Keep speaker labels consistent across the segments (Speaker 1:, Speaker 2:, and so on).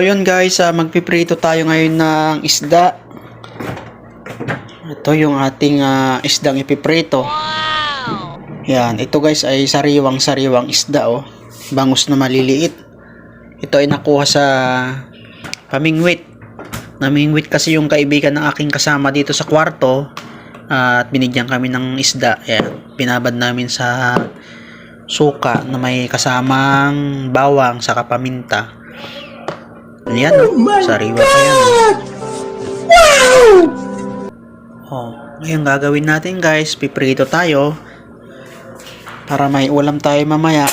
Speaker 1: So yun guys, ah, magpiprito tayo ngayon ng isda. Ito yung ating ah, isdang ipiprito. Yan, ito guys ay sariwang-sariwang isda oh. Bangus na maliliit. Ito ay nakuha sa pamingwit. Namingwit kasi yung kaibigan ng aking kasama dito sa kwarto ah, at binigyan kami ng isda. Yan, pinabad namin sa suka na may kasamang bawang sa paminta. Ayan, oh. Sariwa pa yan. Oh, ngayon gagawin natin guys, piprito tayo para may ulam tayo mamaya.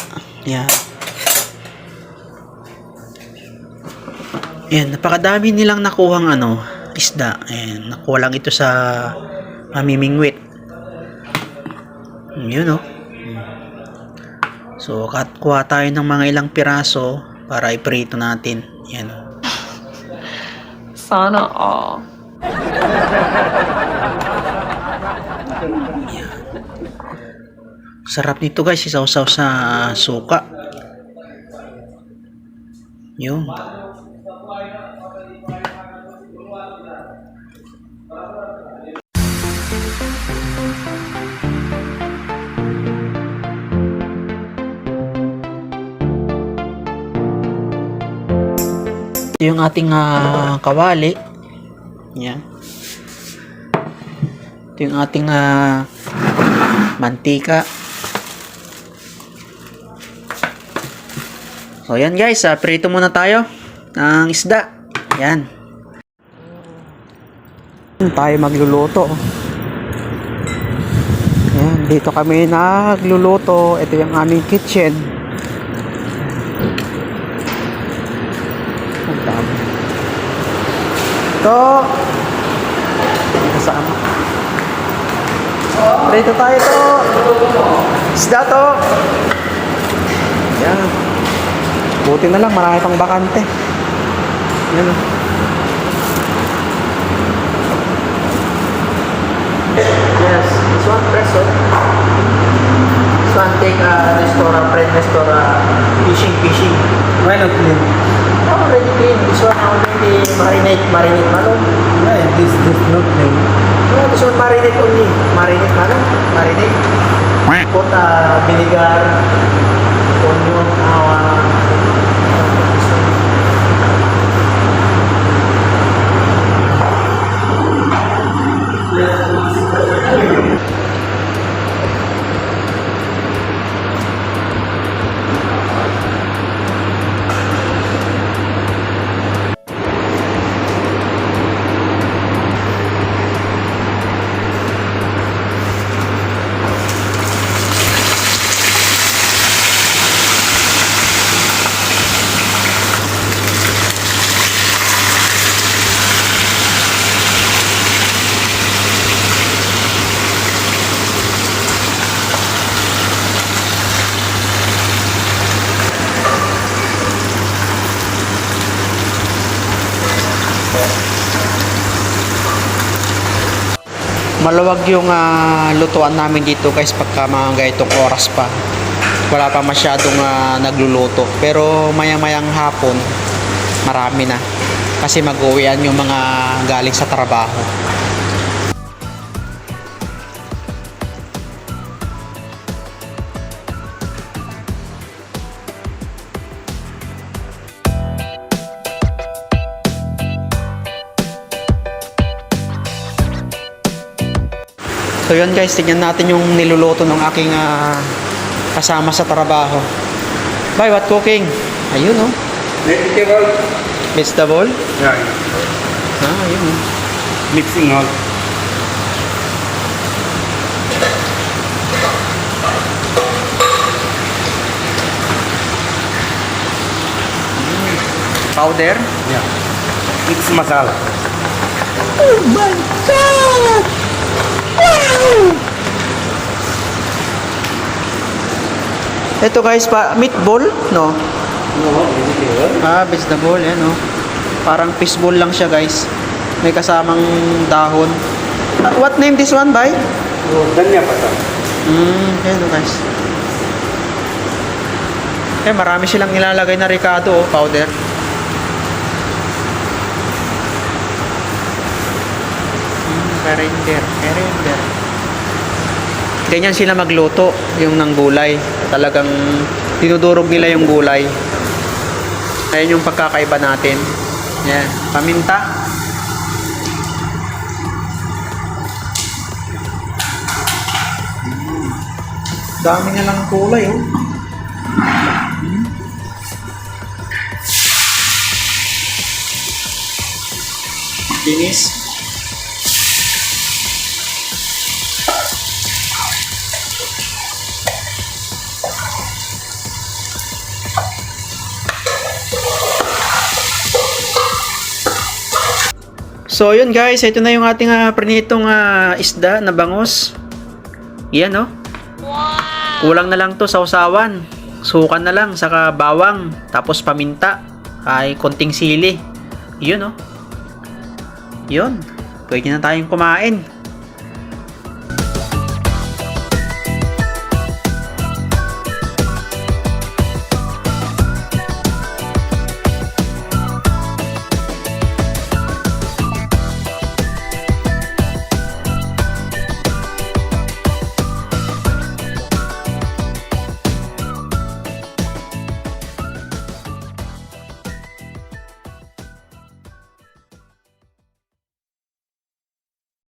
Speaker 1: Yan. Yan, napakadami nilang nakuhang ano, isda. Ayan, nakuha lang ito sa mamimingwit. Yun oh. So, kat kuha tayo ng mga ilang piraso para iprito natin. Yan
Speaker 2: Sana all.
Speaker 1: Sarap nito guys, isaw-saw sa suka. Yun. Ito yung ating ah, kawali. Yan. Ito yung ating ah, mantika. So yan guys, ah, prito muna tayo ng isda. Yan. Tayo magluluto. Yan, dito kami nagluluto. Ito yung aming kitchen. Ang dami. Ito. Kasama. Prito tayo to. Isda to. Yan. Buti na lang, marami pang bakante. Yan. Yes, this one peso. This one take a restaurant, friend restaurant, fishing, fishing.
Speaker 3: Why not clean?
Speaker 1: Oh, already clean. This one already marinate, marinate malong.
Speaker 3: Why this this not clean?
Speaker 1: No, this one marinate only. Marinate malong. Marinate. Put uh, vinegar, maluwag yung ah, lutuan namin dito guys pagka mga ganitong oras pa. Wala pa masyadong ah, nagluluto. Pero maya mayang hapon marami na. Kasi mag-uwian yung mga galing sa trabaho So yun guys, tingnan natin yung niluluto ng aking ah, kasama sa trabaho. Bye, what cooking? Ayun oh.
Speaker 3: Vegetable.
Speaker 1: Vegetable?
Speaker 3: Yeah.
Speaker 1: Ah, ayun oh.
Speaker 3: Mixing all.
Speaker 1: Powder?
Speaker 3: Yeah. Mix masala.
Speaker 1: Ito guys, pa meatball, no?
Speaker 3: No, vegetable.
Speaker 1: Ah, vegetable, yan oh. Parang fishball lang siya guys. May kasamang dahon. Ah, what name this one, by?
Speaker 3: Oh, dhanya pata.
Speaker 1: Hmm, yan guys. Eh, marami silang nilalagay na ricado, oh, powder. Ka-render. Ka-render. Ganyan sila magluto, yung ng gulay. Talagang dinudurog nila yung gulay. Ayan yung pagkakaiba natin. Yan, paminta. Dami na lang kulay, oh. Linis. So yun guys, ito na yung ating uh, prinitong ah, isda na bangos. Yan oh. Kulang na lang to sa usawan. Sukan na lang, saka bawang, tapos paminta, ay konting sili. Yun oh. Yun. Pwede na tayong kumain.